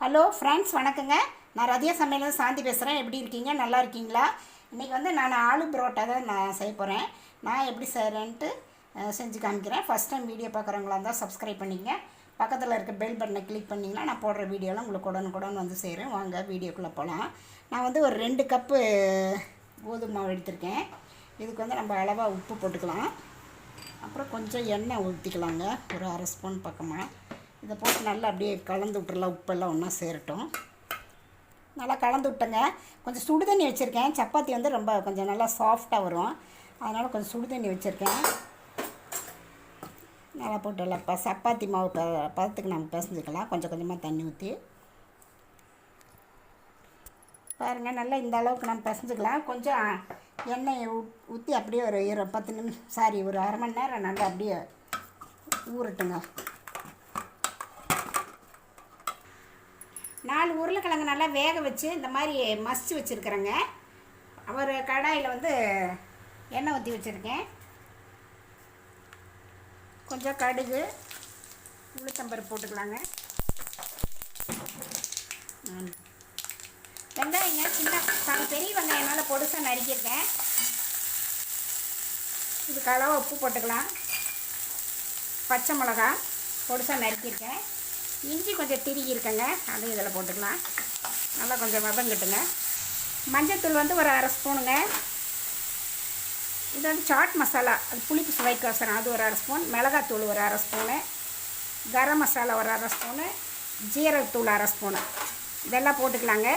Hello friends வணக்கங்க. நான் ரதியா சமையல் சாந்தி பேசுகிறேன் எப்படி இருக்கீங்க? நல்லா இருக்கீங்களா? இன்றைக்கி வந்து நான் ஆலு பரோட்டா தான் நான் செய்ய போகிறேன் நான் எப்படி செய்கிறேன்ட்டு செஞ்சு காமிக்கிறேன். ஃபஸ்ட் டைம் வீடியோ பார்க்குறவங்களா இருந்தால் சப்ஸ்கிரைப் பண்ணிங்க பக்கத்தில் இருக்க பெல் பட்டனை கிளிக் பண்ணிங்கன்னா நான் போடுற வீடியோலாம் உங்களுக்கு உடனுக்குடன் வந்து செய்கிறேன் வாங்க வீடியோக்குள்ளே போகலாம் நான் வந்து ஒரு ரெண்டு கப்பு கோதுமை மாவு எடுத்திருக்கேன். இதுக்கு வந்து நம்ம அளவாக உப்பு போட்டுக்கலாம். அப்புறம் கொஞ்சம் எண்ணெய் ஊற்றிக்கலாங்க ஒரு அரை ஸ்பூன் பக்கமாக இதை போட்டு நல்லா அப்படியே கலந்து விட்டுறலாம் உப்பெல்லாம் ஒன்றா சேரட்டும். நல்லா கலந்து விட்டேங்க. கொஞ்சம் சுடு தண்ணி வச்சுருக்கேன். சப்பாத்தி வந்து ரொம்ப கொஞ்சம் நல்லா சாஃப்டாக வரும். அதனால் கொஞ்சம் சுடு தண்ணி வச்சுருக்கேன். நல்லா போட்டு நல்லா இப்போ சப்பாத்தி மாவு ப பதத்துக்கு நம்ம பிசைஞ்சிக்கலாம். கொஞ்சம் கொஞ்சமாக தண்ணி ஊற்றி பாருங்கள் நல்லா இந்த அளவுக்கு நம்ம பிசைஞ்சிக்கலாம். கொஞ்சம் எண்ணெயை ஊற்றி அப்படியே ஒரு இரு பத்து நிமிஷம் சாரி ஒரு அரை மணி நேரம் நல்லா அப்படியே ஊறட்டுங்க. நாலு உருளைக்கிழங்கு நல்லா வேக வச்சு இந்த மாதிரி மசிச்சு வச்சுருக்குறேங்க. ஒரு கடாயில் வந்து எண்ணெய் ஊற்றி வச்சுருக்கேன். கொஞ்சம் கடுகு உளுத்தம்பருப்பு போட்டுக்கலாங்க. வெங்காயங்க சின்ன த- பெரிய வெங்காயம் நல்லா பொடுசாக நறுக்கியிருக்கேன். இதுக்கு அளவு உப்பு போட்டுக்கலாம். பச்சை மிளகா பொடுசாக நறுக்கியிருக்கேன். இஞ்சி கொஞ்சம் திருகி இருக்கேங்க அதையும் இதில் போட்டுக்கலாம். நல்லா கொஞ்சம் வதங்கிட்டுங்க. மஞ்சத்தூள் வந்து ஒரு அரை ஸ்பூனுங்க. இது வந்து சாட் மசாலா அது புளிப்பு சுவைக்கோசரம் அது ஒரு அரை ஸ்பூன். மிளகாத்தூள் ஒரு அரை ஸ்பூனு. கரம் மசாலா ஒரு அரை ஸ்பூனு. ஜீரகத்தூள் அரை ஸ்பூனு. இதெல்லாம் போட்டுக்கலாங்க.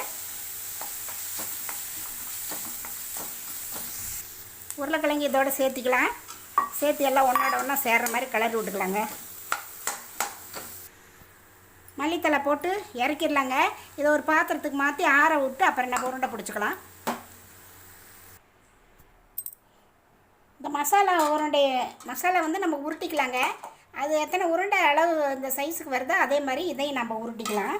உருளைக்கிழங்கு இதோட சேர்த்திக்கலாம். சேர்த்து எல்லாம் ஒன்றோட ஒன்றா சேர்கிற மாதிரி கலர் விட்டுக்கலாங்க. மல்லித்தலை போட்டு இறக்கிடலாங்க. இதை ஒரு பாத்திரத்துக்கு மாற்றி ஆற விட்டு அப்புறம் நம்ம உருண்டை பிடிச்சிக்கலாம். இந்த மசாலா உருண்டை மசாலா வந்து நம்ம உருட்டிக்கலாங்க. அது எத்தனை உருண்டை அளவு இந்த சைஸுக்கு வருதோ அதே மாதிரி இதையும் நம்ம உருட்டிக்கலாம்.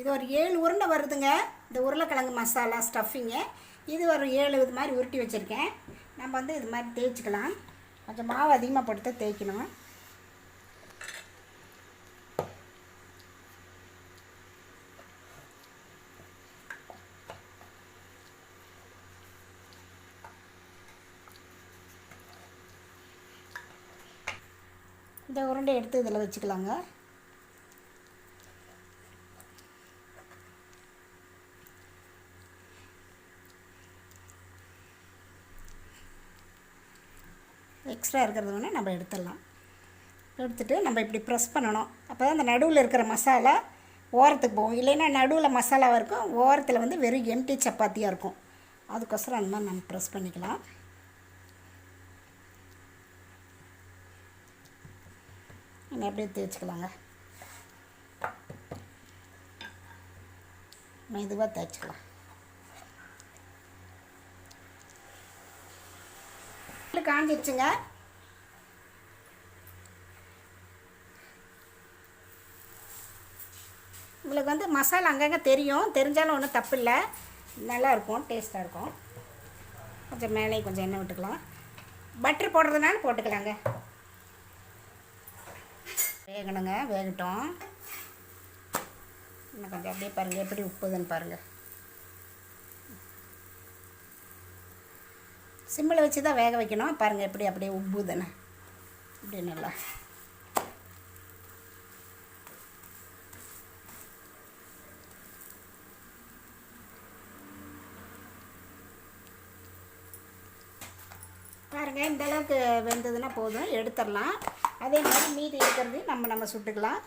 இது ஒரு ஏழு உருண்டை வருதுங்க. இந்த உருளைக்கிழங்கு மசாலா ஸ்டஃபிங்கு இது ஒரு ஏழு இது மாதிரி உருட்டி வச்சுருக்கேன். நம்ம வந்து இது மாதிரி தேய்ச்சிக்கலாம். கொஞ்சம் மாவு அதிகமாக போட்டு தான் தேய்க்கணும். இந்த உருண்டை எடுத்து இதில் வச்சுக்கலாங்க. எக்ஸ்ட்ரா இருக்கிறது வேணால் நம்ம எடுத்துடலாம். எடுத்துட்டு நம்ம இப்படி ப்ரெஸ் பண்ணணும். அப்போ தான் அந்த நடுவில் இருக்கிற மசாலா ஓரத்துக்கு போகும். இல்லைன்னா நடுவில் மசாலாவாக இருக்கும் ஓரத்தில் வந்து வெறும் எம்டி சப்பாத்தியாக இருக்கும். அதுக்கோசரம் அந்த மாதிரி நம்ம ப்ரெஸ் பண்ணிக்கலாம். நம்ம அப்படியே தேய்ச்சிக்கலாங்க மெதுவாக தேய்ச்சிக்கலாம். காஞ்சிருச்சுங்க. உங்களுக்கு வந்து மசாலா அங்கங்கே தெரியும். தெரிஞ்சாலும் ஒன்றும் தப்பு இல்லை நல்லாயிருக்கும் டேஸ்ட்டாக இருக்கும் கொஞ்சம் மேலே கொஞ்சம் எண்ணெய் விட்டுக்கலாம். பட்டர் போடுறதுனால போட்டுக்கலாங்க. வேகணுங்க வேகட்டும். இன்னும் கொஞ்சம் அப்படியே பாருங்கள் எப்படி உப்புதுன்னு பாருங்கள் சிம்மில் வச்சு தான் வேக வைக்கணும். பாருங்கள் எப்படி அப்படியே உப்புதுன்னு. இப்படி நல்லா. பாருங்கள் இந்த அளவுக்கு வெந்ததுன்னா போதும். எடுத்துடலாம். அதே மாதிரி மீதி இருக்கிறதையும் நம்ம நம்ம சுட்டுக்கலாம்.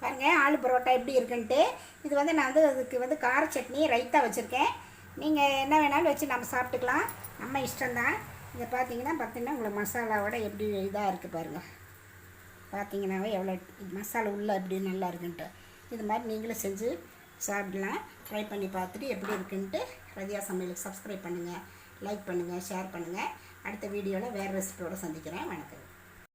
பாருங்க ஆலு பரோட்டா எப்படி இருக்குன்ட்டு. இது வந்து நான் வந்து அதுக்கு வந்து கார சட்னி ரைத்தா வச்சுருக்கேன். நீங்கள் என்ன வேணாலும் வச்சு நம்ம சாப்பிட்டுக்கலாம். நம்ம இஷ்டம்தான். இதை பார்த்தீங்கன்னா பார்த்தீங்கன்னா உங்களுக்கு மசாலாவோட எப்படி இதாக இருக்குது பாருங்கள் பார்த்தீங்கன்னாவே எவ்வளோ மசாலா உள்ளே எப்படி நல்லா இருக்குன்ட்டு. இது மாதிரி நீங்களும் செஞ்சு சாப்பிடலாம். ட்ரை பண்ணி பார்த்துட்டு எப்படி இருக்குன்ட்டு ரதியா சமையலுக்கு சப்ஸ்கிரைப் பண்ணுங்கள் லைக் பண்ணுங்கள் ஷேர் பண்ணுங்கள் அடுத்த வீடியோவில் வேறு ரெசிபியோடு சந்திக்கிறேன். வணக்கம்.